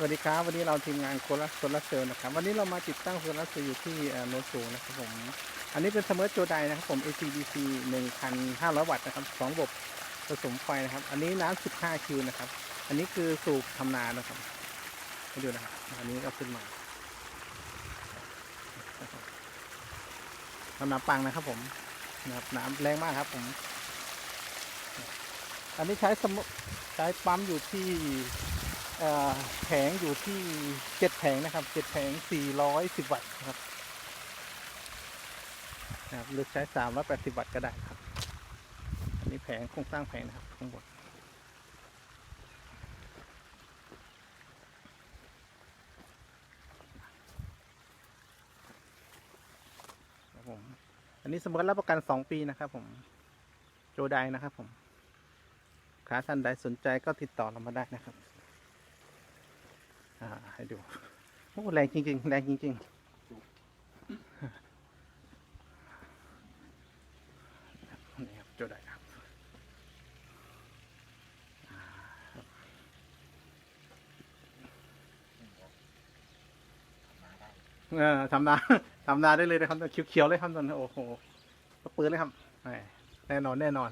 สวัสดีครับ วันนี้เราทีมงานโคลัสโซลาเซลล์นะครับ วันนี้เรามาติดตั้งโซลาเซลล์อยู่ที่เอ่อโนสูงนะครับผม อันนี้เป็นเสมอโจไดนะครับผม ACDC 1,500 วัตต์นะครับสองระบบผสมไฟนะครับ อันนี้น้ำ15 คิวนะครับ อันนี้คือสูบทำนานะครับให้ดูนะครับ อันนี้ก็ขึ้นมาทำนาปังนะครับผมนะครับน้ำแรงมากครับผม อันนี้ใช้สมใช้ปั๊มอยู่ที่ แผงอยู่ที่เจ็ดแผงนะครับเจ็ดแผงสี่ร้อยสิบวัตต์ครับนะครับหรือใช้สามร้อยแปดสิบวัตต์ก็ได้ครับ อันนี้แผงโครงสร้างแผงนะครับข้างบนครับผม อันนี้สมมติรับประกันสองปีนะครับผม โจไดนะครับผมค้าท่านใดสนใจก็ติดต่อเรามาได้นะครับ อ่าให้ดูโอ้แรงจริงๆ แรงจริงๆนี่ครับโจได้ครับอ่าครับเออทำนาทำนาได้เลยนะครับเขียวๆเลยครับตอนนี้โอ้โหปืนเลยครับแน่นอนแน่นอน